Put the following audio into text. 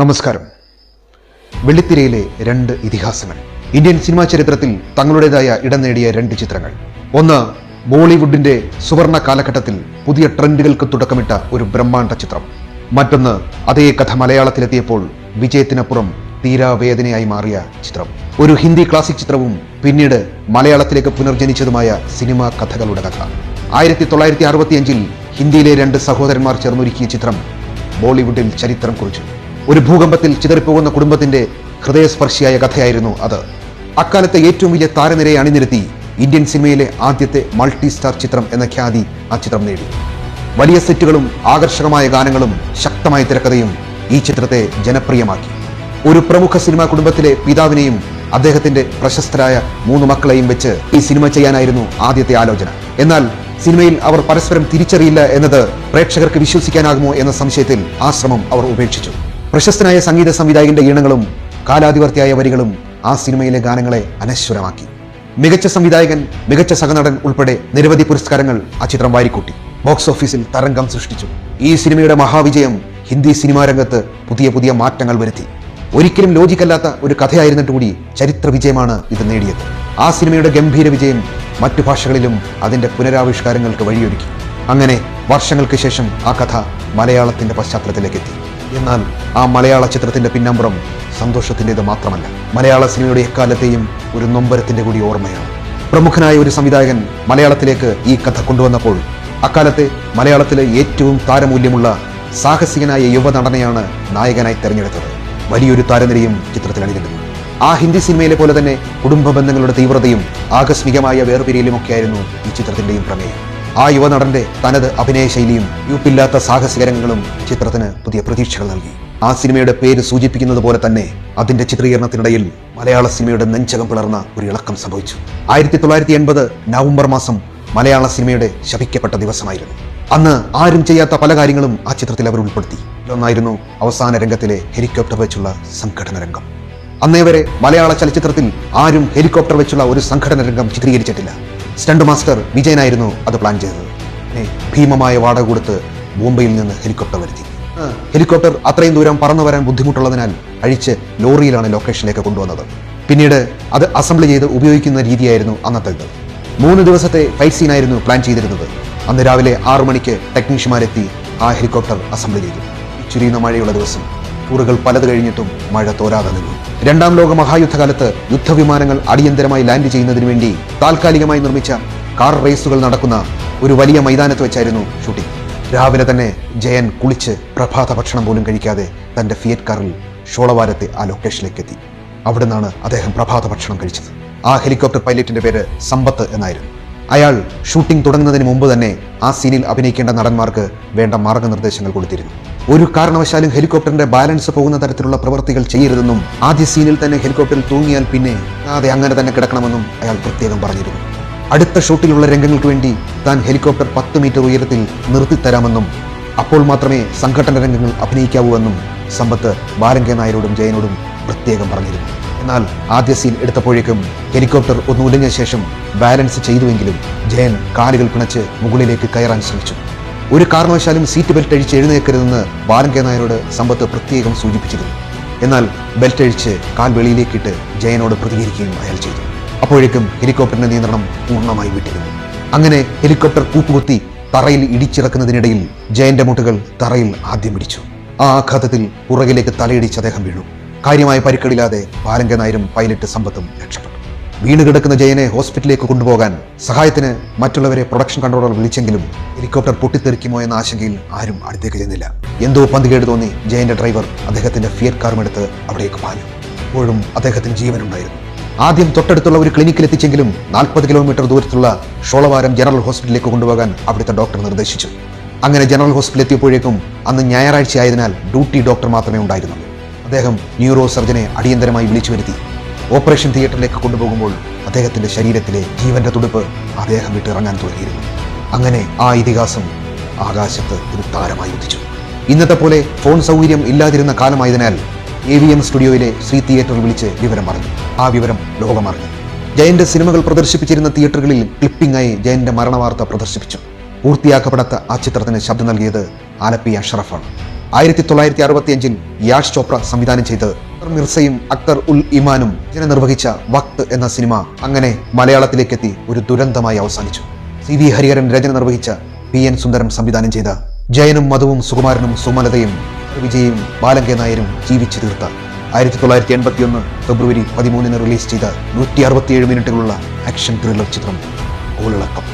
നമസ്കാരം. വെള്ളിത്തിരയിലെ രണ്ട് ഇതിഹാസങ്ങൾ. Indian cinema ചരിത്രത്തിൽ തങ്ങളുടേതായ ഇടം നേടിയ രണ്ട് ചിത്രങ്ങൾ. ഒന്ന് ബോളിവുഡിന്റെ സുവർണ കാലഘട്ടത്തിൽ പുതിയ ട്രെൻഡുകൾക്ക് തുടക്കമിട്ട ഒരു ബ്രഹ്മാണ്ഡ ചിത്രം. മറ്റൊന്ന് അതേ കഥ മലയാളത്തിലെത്തിയപ്പോൾ വിജയത്തിനപ്പുറം തീരാവേദനയായി മാറിയ ചിത്രം. ഒരു ഹിന്ദി ക്ലാസിക് ചിത്രവും പിന്നീട് മലയാളത്തിലേക്ക് പുനർജനിച്ചതുമായ സിനിമാ കഥകളുടെ കഥ. ആയിരത്തി തൊള്ളായിരത്തി അറുപത്തിയഞ്ചിൽ ഹിന്ദിയിലെ രണ്ട് സഹോദരന്മാർ ചേർന്നൊരുക്കിയ ചിത്രം ബോളിവുഡിൽ ചരിത്രം കുറിച്ചു. ഒരു ഭൂകമ്പത്തിൽ ചിതറിപ്പോകുന്ന കുടുംബത്തിന്റെ ഹൃദയസ്പർശിയായ കഥയായിരുന്നു അത്. അക്കാലത്തെ ഏറ്റവും വലിയ താരനിരയെ അണിനിരത്തി ഇന്ത്യൻ സിനിമയിലെ ആദ്യത്തെ മൾട്ടി സ്റ്റാർ ചിത്രം എന്ന ഖ്യാതി ആ ചിത്രം നേടി. വലിയ സെറ്റുകളും ആകർഷകമായ ഗാനങ്ങളും ശക്തമായ തിരക്കഥയും ഈ ചിത്രത്തെ ജനപ്രിയമാക്കി. ഒരു പ്രമുഖ സിനിമാ കുടുംബത്തിലെ പിതാവിനെയും അദ്ദേഹത്തിന്റെ പ്രശസ്തരായ മൂന്ന് മക്കളെയും വെച്ച് ഈ സിനിമ ചെയ്യാനായിരുന്നു ആദ്യത്തെ ആലോചന. എന്നാൽ സിനിമയിൽ അവർ പരസ്പരം തിരിച്ചറിയില്ല എന്നത് പ്രേക്ഷകർക്ക് വിശ്വസിക്കാനാകുമോ എന്ന സംശയത്തിൽ ആ ശ്രമം അവർ ഉപേക്ഷിച്ചു. പ്രശസ്തനായ സംഗീത സംവിധായകന്റെ ഈണങ്ങളും കാലാധിവർത്തിയായ വരികളും ആ സിനിമയിലെ ഗാനങ്ങളെ അനശ്വരമാക്കി. മികച്ച സംവിധായകൻ മികച്ച സഹനടൻ ഉൾപ്പെടെ നിരവധി പുരസ്കാരങ്ങൾ ആ ചിത്രം വാരിക്കൂട്ടി. ബോക്സ് ഓഫീസിൽ തരംഗം സൃഷ്ടിച്ചു. ഈ സിനിമയുടെ മഹാവിജയം ഹിന്ദി സിനിമാ രംഗത്ത് പുതിയ പുതിയ മാറ്റങ്ങൾ വരുത്തി. ഒരിക്കലും ലോജിക്കല്ലാത്ത ഒരു കഥയായിരുന്നിട്ട് കൂടി ചരിത്ര വിജയമാണ് ഇത് നേടിയത്. ആ സിനിമയുടെ ഗംഭീര വിജയം മറ്റു ഭാഷകളിലും അതിന്റെ പുനരാവിഷ്കാരങ്ങൾക്ക് വഴിയൊരുക്കി. അങ്ങനെ വർഷങ്ങൾക്ക് ശേഷം ആ കഥ മലയാളത്തിന്റെ പശ്ചാത്തലത്തിലേക്ക് എത്തി എന്നാൽ ആ മലയാള ചിത്രത്തിന്റെ പിന്നമ്പുറം സന്തോഷത്തിന്റെത് മാത്രമല്ല. മലയാള സിനിമയുടെ എക്കാലത്തെയും ഒരു നൊമ്പരത്തിന്റെ കൂടി ഓർമ്മയാണ്. പ്രമുഖനായ ഒരു സംവിധായകൻ മലയാളത്തിലേക്ക് ഈ കഥ കൊണ്ടുവന്നപ്പോൾ അക്കാലത്തെ മലയാളത്തിലെ ഏറ്റവും താരമൂല്യമുള്ള സാഹസികനായ യുവനടനെയാണ് നായകനായി തെരഞ്ഞെടുത്തത്. വലിയൊരു താരനിരയും ചിത്രത്തിൽ അണിനിരുന്നു. ആ ഹിന്ദി സിനിമയിലെ പോലെ തന്നെ കുടുംബ ബന്ധങ്ങളുടെ തീവ്രതയും ആകസ്മികമായ വേർപിരിയലുമൊക്കെയായിരുന്നു ഈ ചിത്രത്തിന്റെയും പ്രമേയം. ആ യുവനടന്റെ തനത് അഭിനയ ശൈലിയും യൂപ്പില്ലാത്ത സാഹസികരംഗങ്ങളും ചിത്രത്തിന് പുതിയ പ്രതീക്ഷകൾ നൽകി. ആ സിനിമയുടെ പേര് സൂചിപ്പിക്കുന്നത് പോലെ തന്നെ അതിന്റെ ചിത്രീകരണത്തിനിടയിൽ മലയാള സിനിമയുടെ നെഞ്ചകം പിളർന്ന ഒരു ഇളക്കം സംഭവിച്ചു. ആയിരത്തി തൊള്ളായിരത്തി എൺപത് നവംബർ മാസം മലയാള സിനിമയുടെ ശപിക്കപ്പെട്ട ദിവസമായിരുന്നു. അന്ന് ആരും ചെയ്യാത്ത പല കാര്യങ്ങളും ആ ചിത്രത്തിൽ അവർ ഉൾപ്പെടുത്തി. ഇതൊന്നായിരുന്നു അവസാന രംഗത്തിലെ ഹെലികോപ്റ്റർ വെച്ചുള്ള സംഘടന രംഗം. അന്നേ വരെ മലയാള ചലച്ചിത്രത്തിൽ ആരും ഹെലികോപ്റ്റർ വെച്ചുള്ള ഒരു സംഘടന രംഗം ചിത്രീകരിച്ചിട്ടില്ല. സ്റ്റണ്ട് മാസ്റ്റർ വിജയനായിരുന്നു അത് പ്ലാൻ ചെയ്തത്. ഭീമമായ വാടക കൊടുത്ത് ബോംബെയിൽ നിന്ന് ഹെലികോപ്റ്റർ വരുത്തി. ഹെലികോപ്റ്റർ അത്രയും ദൂരം പറന്നു വരാൻ ബുദ്ധിമുട്ടുള്ളതിനാൽ അഴിച്ച് ലോറിയിലാണ് ലൊക്കേഷനിലേക്ക് കൊണ്ടുവന്നത്. പിന്നീട് അത് അസംബ്ലി ചെയ്ത് ഉപയോഗിക്കുന്ന രീതിയായിരുന്നു അന്നത്തേത്. മൂന്ന് ദിവസത്തെ ഫൈറ്റ് സീനായിരുന്നു പ്ലാൻ ചെയ്തിരുന്നത്. അന്ന് രാവിലെ ആറു മണിക്ക് ടെക്നീഷ്യന്മാരെത്തി ആ ഹെലികോപ്റ്റർ അസംബ്ലി ചെയ്തു. ചുരിയുന്ന മഴയുള്ള ദിവസം ടൂറുകൾ പലത് കഴിഞ്ഞിട്ടും മഴ തോരാതെ നിന്നു രണ്ടാം ലോക മഹായുദ്ധകാലത്ത് യുദ്ധവിമാനങ്ങൾ അടിയന്തരമായി ലാൻഡ് ചെയ്യുന്നതിന് വേണ്ടി താൽക്കാലികമായി നിർമ്മിച്ച കാർ റേസുകൾ നടക്കുന്ന ഒരു വലിയ മൈതാനത്ത് വെച്ചായിരുന്നു ഷൂട്ടിംഗ്. രാവിലെ തന്നെ ജയൻ കുളിച്ച് പ്രഭാത ഭക്ഷണം പോലും കഴിക്കാതെ തന്റെ ഫിയറ്റ് കാറിൽ ഷോളവാരത്തെ ആ ലൊക്കേഷനിലേക്ക് എത്തി അവിടെ നിന്നാണ് അദ്ദേഹം പ്രഭാത ഭക്ഷണം കഴിച്ചത്. ആ ഹെലികോപ്റ്റർ പൈലറ്റിന്റെ പേര് സമ്പത്ത് എന്നായിരുന്നു. അയാൾ ഷൂട്ടിംഗ് തുടങ്ങുന്നതിന് മുമ്പ് തന്നെ ആ സീനിൽ അഭിനയിക്കേണ്ട നടന്മാർക്ക് വേണ്ട മാർഗനിർദ്ദേശങ്ങൾ കൊടുത്തിരുന്നു. ഒരു കാരണവശാലും ഹെലികോപ്റ്ററിന്റെ ബാലൻസ് പോകുന്ന തരത്തിലുള്ള പ്രവൃത്തികൾ ചെയ്യരുതെന്നും ആദ്യ സീനിൽ തന്നെ ഹെലികോപ്റ്ററിൽ തൂങ്ങിയാൽ പിന്നെ അതെ അങ്ങനെ തന്നെ കിടക്കണമെന്നും അയാൾ പ്രത്യേകം പറഞ്ഞിരുന്നു. അടുത്ത ഷൂട്ടിലുള്ള രംഗങ്ങൾക്ക് വേണ്ടി താൻ ഹെലികോപ്റ്റർ പത്ത് മീറ്റർ ഉയരത്തിൽ നിർത്തിത്തരാമെന്നും അപ്പോൾ മാത്രമേ സംഘടന രംഗങ്ങൾ അഭിനയിക്കാവൂ എന്നും സമ്പത്ത് ബാലങ്ക നായരോടും ജയനോടും പ്രത്യേകം പറഞ്ഞിരുന്നു. എന്നാൽ ആദ്യ സീൻ എടുത്തപ്പോഴേക്കും ഹെലികോപ്റ്റർ ഒന്ന് ഉലഞ്ഞ ശേഷം ബാലൻസ് ചെയ്തുവെങ്കിലും ജയൻ കാലുകൾ പിണച്ച് മുകളിലേക്ക് കയറാൻ ശ്രമിച്ചു. ഒരു കാരണവശാലും സീറ്റ് ബെൽറ്റ് അഴിച്ച് എഴുന്നേക്കരുതെന്ന് ബാലൻ കെ നായരോട് സമ്പത്ത് പ്രത്യേകം സൂചിപ്പിച്ചിരുന്നു. എന്നാൽ ബെൽറ്റ് അഴിച്ച് കാൽ വെളിയിലേക്കിട്ട് ജയനോട് പ്രതികരിക്കുകയും അയാൾ ചെയ്തു. അപ്പോഴേക്കും ഹെലികോപ്റ്ററിന്റെ നിയന്ത്രണം പൂർണമായി വിട്ടിരുന്നു. അങ്ങനെ ഹെലികോപ്റ്റർ കൂപ്പുകുത്തി തറയിൽ ഇടിച്ചിറക്കുന്നതിനിടയിൽ ജയന്റെ മുട്ടുകൾ തറയിൽ ആദ്യം പിടിച്ചു ആ ആഘാതത്തിൽ പുറകിലേക്ക് തലയിടിച്ച് അദ്ദേഹം വീണു. കാര്യമായ പരിക്കടില്ലാതെ ബാലങ്ക നായരും പൈലറ്റ് സമ്പത്തും രക്ഷപ്പെട്ടു. വീണ് കിടക്കുന്ന ജയനെ ഹോസ്പിറ്റലിലേക്ക് കൊണ്ടുപോകാൻ സഹായത്തിന് മറ്റുള്ളവരെ പ്രൊഡക്ഷൻ കൺട്രോളർ വിളിച്ചെങ്കിലും ഹെലികോപ്റ്റർ പൊട്ടിത്തെറിക്കുമോ എന്ന ആശങ്കയിൽ ആരും അടുത്തേക്ക് ചെന്നില്ല. എന്തോ പന്തുകേട് തോന്നി ജയന്റെ ഡ്രൈവർ അദ്ദേഹത്തിന്റെ ഫിയറ്റ് കാറുമെടുത്ത് അവിടേക്ക് പാഞ്ഞു. അപ്പോഴും അദ്ദേഹത്തിന് ജീവനുണ്ടായിരുന്നു. ആദ്യം തൊട്ടടുത്തുള്ള ഒരു ക്ലിനിക്കിൽ എത്തിച്ചെങ്കിലും നാൽപ്പത് കിലോമീറ്റർ ദൂരത്തുള്ള ഷോളവാരം ജനറൽ ഹോസ്പിറ്റലിലേക്ക് കൊണ്ടുപോകാൻ അവിടുത്തെ ഡോക്ടർ നിർദ്ദേശിച്ചു. അങ്ങനെ ജനറൽ ഹോസ്പിറ്റലിൽ എത്തിയപ്പോഴേക്കും അന്ന് ഞായറാഴ്ച ആയതിനാൽ ഡ്യൂട്ടി ഡോക്ടർ മാത്രമേ ഉണ്ടായിരുന്നുള്ളൂ. അദ്ദേഹം ന്യൂറോ സർജനെ അടിയന്തരമായി വിളിച്ചു വരുത്തി. ഓപ്പറേഷൻ തിയേറ്ററിലേക്ക് കൊണ്ടുപോകുമ്പോൾ അദ്ദേഹത്തിന്റെ ശരീരത്തിലെ ജീവന്റെ തുടുപ്പ് അദ്ദേഹം വിട്ടിറങ്ങാൻ തുടങ്ങിയിരുന്നു. അങ്ങനെ ആ ഇതിഹാസം ആകാശത്ത് ഒരു താരമായി ഉദിച്ചു. ഇന്നത്തെ പോലെ ഫോൺ സൗകര്യം ഇല്ലാതിരുന്ന കാലമായതിനാൽ എ വി എം സ്റ്റുഡിയോയിലെ ശ്രീ തിയേറ്ററിൽ വിളിച്ച് വിവരം പറഞ്ഞു ആ വിവരം ലോകമറിഞ്ഞു. ജയന്റെ സിനിമകൾ പ്രദർശിപ്പിച്ചിരുന്ന തിയേറ്ററുകളിൽ ക്ലിപ്പിംഗായി ജയന്റെ മരണവാർത്ത പ്രദർശിപ്പിച്ചു. പൂർത്തിയാക്കപ്പെടാത്ത ആ ചിത്രത്തിന് ശബ്ദം നൽകിയത് ആലപ്പി അഷറഫാണ്. ആയിരത്തി തൊള്ളായിരത്തി അറുപത്തിയഞ്ചിൽ യാഷ് ചോപ്ര സംവിധാനം ചെയ്ത്. അക്തർ മിർസയും അക്തർ ഉൽ ഇമാനും രചന നിർവഹിച്ച വക്ത് എന്ന സിനിമ അങ്ങനെ മലയാളത്തിലേക്കെത്തി ഒരു ദുരന്തമായി അവസാനിച്ചു. സി വി ഹരിഹരൻ രചന നിർവഹിച്ച പി എൻ സുന്ദരം സംവിധാനം ചെയ്ത ജയനും മധുവും സുകുമാരനും സുമലതയും വിജയും ബാലങ്ക നായരും ജീവിച്ചു തീർത്ത. ആയിരത്തി തൊള്ളായിരത്തി എൺപത്തി ഒന്ന് ഫെബ്രുവരി പതിമൂന്നിന് റിലീസ് ചെയ്ത നൂറ്റി അറുപത്തിയേഴ് മിനിറ്റുകളുള്ള ആക്ഷൻ ത്രില്ലർ ചിത്രം കോളിളക്കം.